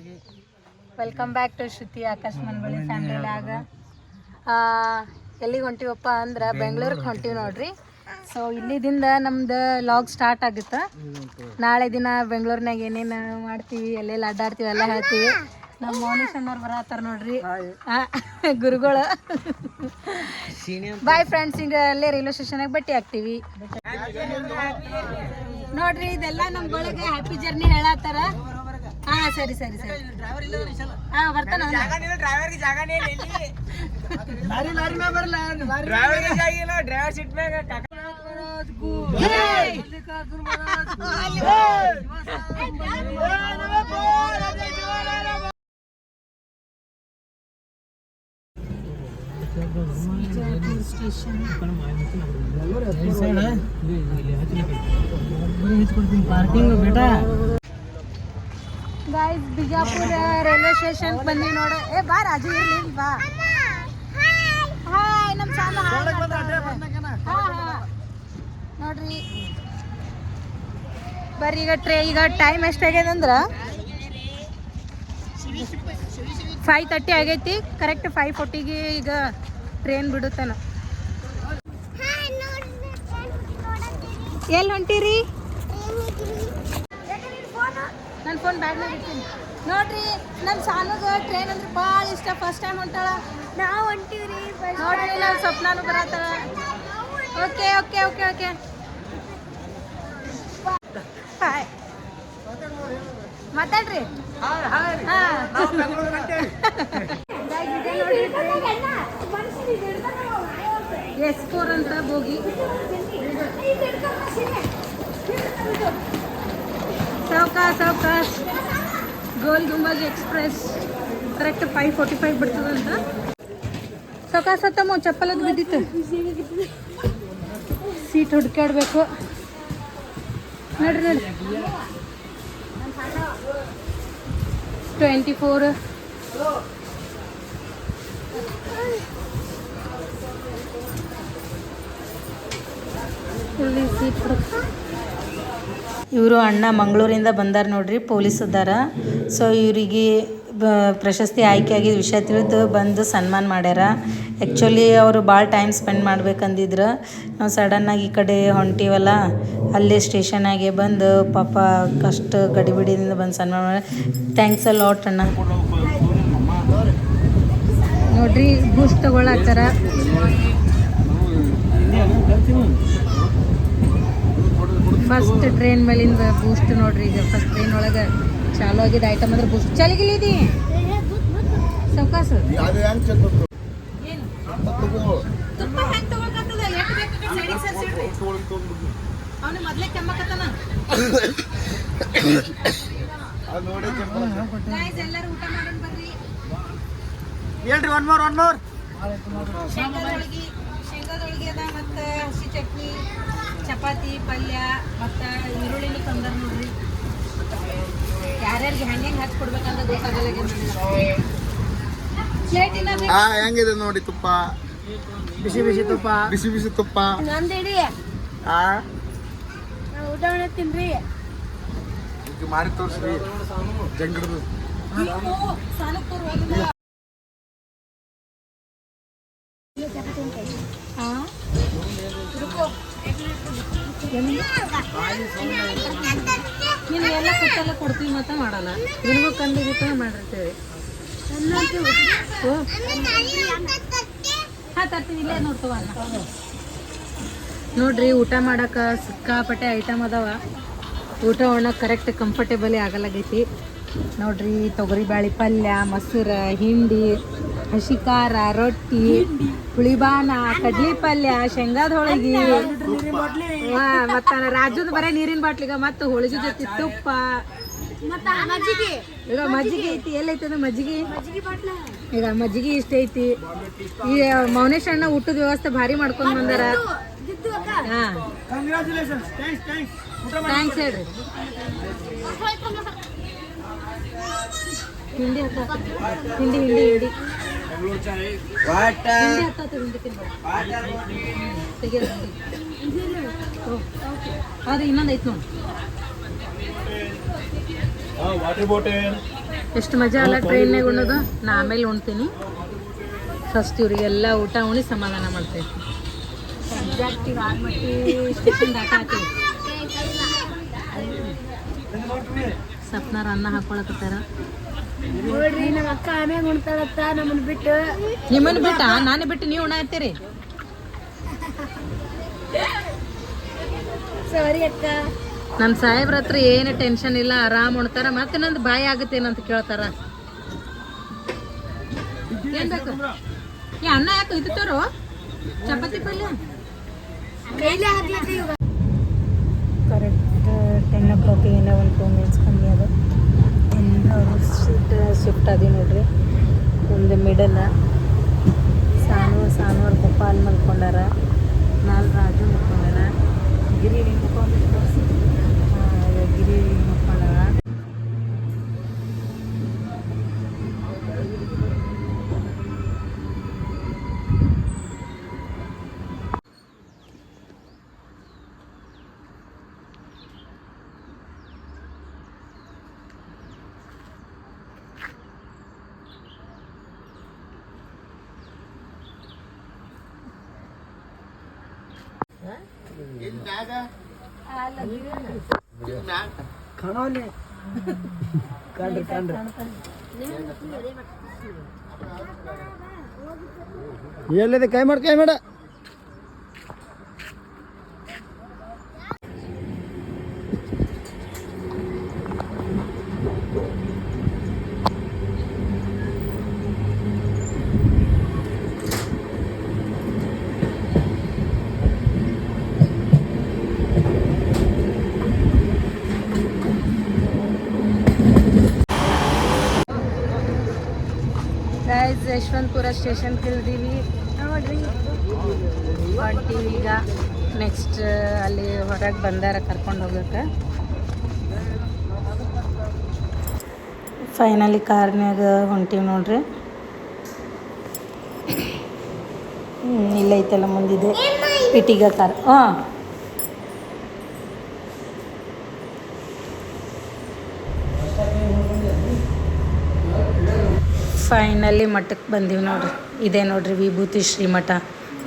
ಎಲ್ಲರಿಗೆ welcome back to Shruti Akash ಮನ್ಬಳಿ ಫ್ಯಾಮಿಲಿಯಾಗ ಎಲ್ಲಿಗೆ ಹೊಂಟಿವಪ್ಪ ಅಂದ್ರೆ ಬೆಂಗಳೂರಿಗೆ ಹೊಂಟಿವಿ ನೋಡ್ರಿ. ಸೊ ಇಲ್ಲಿದಿಂದ ನಮ್ದು ಲಾಗ್ ಸ್ಟಾರ್ಟ್ ಆಗುತ್ತೆ. ನಾಳೆ ದಿನ ಬೆಂಗಳೂರಿನಾಗ ಏನೇನು ಮಾಡ್ತೀವಿ ಎಲ್ಲೆಲ್ಲಿ ಅಡ್ಡಾಡ್ತೀವಿ ಎಲ್ಲ ಹೇಳ್ತೀವಿ. ನಮ್ಮ ಮೌನೇಶ್ ಅಣ್ಣವ್ರು ಬರತ್ತಾರ ನೋಡ್ರಿ. ಗುರುಗಳು. ಬಾಯ್ ಫ್ರೆಂಡ್ಸ್ ಈಗ ಅಲ್ಲೇ ರೈಲ್ವೆ ಸ್ಟೇಷನಾಗ ಬಟ್ಟಿ ಹಾಕ್ತೀವಿ ನೋಡ್ರಿ ಇದೆಲ್ಲ ಗಳಿಗೆ ಹ್ಯಾಪಿ ಜರ್ನಿ ಹೇಳತ್ತಾರ. ಹಾ ಸರಿ ಸರಿ ಸರಿ ಹಾ ಬರ್ತಾನ ಅವ್ನು. ಡ್ರೈವರ್ಗೆ ಜಾಗನೇ ಇಲ್ಲ ಲಾರಿ ಲಾರಿ ಮ್ಯಾಗ ಬರಲ್ಲ ಡ್ರೈವರ್ಗೆ ಜಾಗ ಇಲ್ಲ ಡ್ರೈವರ್ ಸೀಟ್ ಮ್ಯಾಗ ಏಯ್! ಪಾರ್ಕಿಂಗ್ ಬೇಟಾ ಗಾಯ್ಸ್ ಬಿಜಾಪುರ ರೈಲ್ವೆ ಸ್ಟೇಷನ್ ಬಂದಿ ನೋಡ. ಏ ಬಾ ರಾಜು ಇರ್ಲಿ ಬಾ. ಹಾಯ್ ನಮ್ಮ ಹಾ ನೋಡ್ರಿ. ಬರ್ರಿ ಈಗ ಟ್ರೇ ಈಗ ಟೈಮ್ ಎಷ್ಟಾಗ್ಯದ ಅಂದ್ರೆ? ಫೈವ್ ತರ್ಟಿ ಆಗೈತಿ. ಕರೆಕ್ಟ್ ಫೈವ್ ಫೋರ್ಟಿಗೆ ಈಗ ಟ್ರೈನ್ ಬಿಡುತ್ತಾನ. ಎಲ್ಲಿ ಹೊಂಟಿರಿ? ಫೋನ್ ಬ್ಯಾಗ್ನಾಗ ಇರ್ತೀನಿ ನೋಡ್ರಿ ನಮ್ಮ ಸಾನುಗ ಟ್ರೈನ್ ಅಂದ್ರೆ ಭಾಳ ಇಷ್ಟ. ಫಸ್ಟ್ ಟೈಮ್ ಹೊಂಟಾಳ. ನಾವು ಹೊಂಟಿವ್ರಿ ನೋಡ್ರಿ ನಮ್ಮ ಸ್ವಪ್ನಾನು ಬರತ್ತಾಳ. Okay okay okay okay. Hi ಮಾತಾಡ್ರಿ? ಎಸ್ ಫೋರ್ ಅಂತ ಹೋಗಿ ಸಾವ್ಕಾಸ್ ಸಾವ್ಕಾಸ್ Gol Gumbaz express correct five forty five ಬಿಡ್ತದಂತ ಸಾವ್ಕಾಸ್ ಹತ್ತಮ್ಮ ಚಪ್ಪಲದು ಬಿದ್ದಿತ್ತು ಸೀಟ್ ಹುಡ್ಕಾಡ್ಬೇಕು ನೋಡ್ರಿ ನೋಡ್ರಿ ಟ್ವೆಂಟಿ ಫೋರ್ ಇಲ್ಲಿ ಸೀಟ್ ಇವರು ಅಣ್ಣ ಮಂಗಳೂರಿಂದ ಬಂದಾರ ನೋಡ್ರಿ ಪೊಲೀಸ್ ಅದಾರ. ಸೊ ಇವರಿಗೆ ಪ್ರಶಸ್ತಿ ಆಯ್ಕೆ ಆಗಿದ್ದ ವಿಷಯ ತಿಳಿದು ಬಂದು ಸನ್ಮಾನ ಮಾಡ್ಯಾರ. ಆ್ಯಕ್ಚುಲಿ ಅವರು ಭಾಳ ಟೈಮ್ ಸ್ಪೆಂಡ್ ಮಾಡ್ಬೇಕಂದಿದ್ರು. ನಾವು ಸಡನ್ನಾಗಿ ಈ ಕಡೆ ಹೊಂಟಿವಲ್ಲ, ಅಲ್ಲೇ ಸ್ಟೇಷನಾಗೆ ಬಂದು ಪಾಪ ಕಷ್ಟ ಗಡಿಬಿಡಿಯಿಂದ ಬಂದು ಸನ್ಮಾನ ಮಾಡಿ ಥ್ಯಾಂಕ್ಸ್ ಅ ಲಾಟ್ ಅಣ್ಣ. ನೋಡ್ರಿ ಬೂಸ್ಟ್ ತಗೊಳತ್ತಾರ ಫಸ್ಟ್ ಟ್ರೈನ್ ಮೇಲಿಂದ ಬೂಸ್ಟ್ ನೋಡ್ರಿ ಈಗ ಫಸ್ಟ್ ಟ್ರೈನ್ ಒಳಗೆ ಚಾಲು ಆಗಿದ್ದ ಐಟಮ್ ಅಂದ್ರೆ ಬೂಸ್ಟ್ ಚಲಿಗಿಲಿದಿ ಸೌಕಾಸ? ಅವನು ಮೊದ್ಲೇ ಕೆಮ್ಮಕತ್ತಾನ. ಎಲ್ಲರೂ ಊಟ ಮಾಡೋಣ ಬರ್ರಿ. ಹೇಳ್ರಿ ಒನ್ ಮೋರ್ ಒನ್ ಮೋರ್ ಶೇಂಗಾದೊಳಗೆ ಶೇಂಗಾದೊಳಗಿ ಅದ ಮತ್ತು ಹಸಿ ಚಟ್ನಿ. ಚಪಾತಿ ಪಲ್ಯ ಮತ್ತು ಈರುಳ್ಳಿನೂ ತಂದರು ನೋಡ್ರಿ. ಯಾರ್ಯಾರಿಗೆ ಹೆಂಗೆ ಹೆಂಗೆ ಹಚ್ಚಿ ಕೊಡ್ಬೇಕಂತ ಗೊತ್ತಾಗಲ್ಲ ಆ ಹೆಂಗಿದೆ ನೋಡಿ ತುಪ್ಪ? ಬಿಸಿ ಬಿಸಿ ತುಪ್ಪ. ಬಿಸಿ ಬಿಸಿ ತುಪ್ಪ. ನಂದೇಡಿ ಆ? ಉದಾಹರಣೆ ತಿನ್ರಿ. ಮಾರಿ ತೋರಿಸ್ರಿ. ಜಂಗಡದು. ನೀನು ಎಲ್ಲ ಕೊಟ್ಟೆಲ್ಲ ಕೊಡ್ತೀವಿ ಮತ್ತೆ ಮಾಡಲ್ಲ ನಿನಗೂ ಕಂಡಿಗಿತ್ತು ಮಾಡಿರ್ತೇವೆ ಹಾಂ ನೋಡ್ರಿ, ಊಟ ಮಾಡಕ್ಕೆ ಸಿಕ್ಕಾಪಟ್ಟೆ ಐಟಮ್ ಅದಾವ. ಊಟ ಉಣ್ಣಕ್ಕೆ ಕರೆಕ್ಟ್ ಕಂಫರ್ಟೇಬಲಿ ಆಗಲಾಗೈತಿ. ನೋಡ್ರಿ, ತೊಗರಿ, ಬ್ಯಾಳಿ ಪಲ್ಯ, ಮೊಸರು, ಹಿಂಡಿ ಹಸಿ ಖಾರ ರೊಟ್ಟಿ, ಪುಳಿಬಾನ ಕಡ್ಲಿ ಪಲ್ಯ ಶೇಂಗಾದ ಹೋಳಿಗೆ ಹಾ ಮತ್ತ ಬರೇ ನೀರಿನ ಬಾಟ್ಲಿಗ ಮತ್ತೆ ಹೋಳಿಗೆ ಜೊತೆ ತುಪ್ಪ. ಈಗ ಮಜ್ಜಿಗೆ ಐತಿ ಎಲ್ಲೈತದ ಮಜ್ಜಿಗೆ? ಈಗ ಮಜ್ಜಿಗೆ ಇಷ್ಟ ಐತಿ. ಈ ಮೌನೇಶ್ ಅಣ್ಣ ಊಟದ ವ್ಯವಸ್ಥೆ ಭಾರಿ ಮಾಡ್ಕೊಂಡ್ ಬಂದಾರ. ಥ್ಯಾಂಕ್ಸ್ ಹೇಳ್ರಿ. ಹಿಂಡಿ ಹಿಂಡಿ ಹಿಂಡಿ ಹಿಂಡಿ. ಅದು ಇನ್ನೊಂದು ಐತಿ ಎಷ್ಟು ಮಜಾ ಅಲ್ಲ ಟ್ರೈನ್ನಾಗ ಉಣ್ಣೋದು. ನಾ ಆಮೇಲೆ ಉಣ್ತೀನಿ. ಫಸ್ಟ್ ಇವರಿಗೆಲ್ಲ ಊಟ ಉಣಿ ಸಮಾಧಾನ ಮಾಡ್ತೇವೆ ಸಪ್ನಾರ ಅನ್ನ ಹಾಕೊಳಕತ್ತಾರ. ನೋಡ್ರಿ ನಮ್ಮ ಅಕ್ಕ ಆಮ್ಯಾಗ ಉಣ್ತಾಳತ್ತ ನಮ್ಮನ್ನ ಬಿಟ್ಟು. ನಿಮ್ಮನ್ನು ಬಿಟ್ಟ? ನಾನು ಬಿಟ್ಟು ನೀವು ಉಣಾತ್ತೀರಿ ಸಾರಿ ಅಕ್ಕ. ನನ್ನ ಸಾಹೇಬ್ರ ಹತ್ರ ಏನು ಟೆನ್ಷನ್ ಇಲ್ಲ ಆರಾಮ್ ಉಣ್ತಾರ ಮತ್ತೆ ನಂದು ಬಾಯಿ ಆಗುತ್ತೇನಂತ ಕೇಳ್ತಾರ. ಏನ್ ಬೇಕು? ಏ ಅನ್ನ ಯಾಕೆ ಇದು ತರೋ? ಚಪಾತಿ ಪಲ್ಯ? ಕರೆಕ್ಟ್ ಟೆನ್ ಓ ಕ್ಲಾಕಿಗಿಂದ ಒಂದು ಟೂ ಮಿನಿಟ್ಸ್ ಕಮ್ಮಿ ಅದು ಶಿಫ್ಟ್ ಅದೀವಿ ನೋಡ್ರಿ. ಒಂದು ಮಿಡಲ್ ಸಾನು ಸಾನು ಅವ್ರ ಪಪ್ಪ ಅಲ್ಲಿ ಮಲ್ಕೊಂಡಾರ. ನಾನು ರಾಜು ಮಲ್ಕೊಂಡಾರ ಗಿರಿ ಮಲ್ಕೊಂಡು ಗಿರಿ ಮಲ್ಕೊಂಡಾರ ಎಲ್ಲಿದೆ? ಕೈ ಮಾಡಿ ಕೈ ಮಾಡ ಗೈಸ್ ಯಶವಂತಪುರ ಸ್ಟೇಷನ್ಗೆ ಇಳಿದೀವಿ ನೋಡ್ರಿ ಈಗ ನೆಕ್ಸ್ಟ್ ಅಲ್ಲಿ ಹೊರಗೆ ಬಂದಾರ ಕರ್ಕೊಂಡು ಹೋಗಕ್ಕೆ ಫೈನಲಿ ಕಾರ್ನ್ಯಾಗ ಹೊಂಟೀವಿ ನೋಡ್ರಿ. ಇಲ್ಲ ಇಲ್ಲೈತಲ್ಲ ಮುಂದಿದೆ. ಪಿಟಿಗ ಕಾರ್ ಹಾಂ. ಫೈನಲಿ ಮಠಕ್ಕೆ ಬಂದೀವಿ ನೋಡ್ರಿ. ಇದೇ ನೋಡ್ರಿ ವಿಭೂತಿ ಶ್ರೀ ಮಠ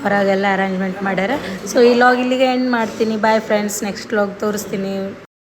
ಹೊರಗೆಲ್ಲ ಅರೇಂಜ್ಮೆಂಟ್ ಮಾಡ್ಯಾರ. ಸೊ ಈ ಲಾಗ್ ಇಲ್ಲಿಗೆ ಎಂಡ್ ಮಾಡ್ತೀನಿ. ಬಾಯ್ ಫ್ರೆಂಡ್ಸ್ ನೆಕ್ಸ್ಟ್ ಲಾಗ್ ತೋರಿಸ್ತೀನಿ.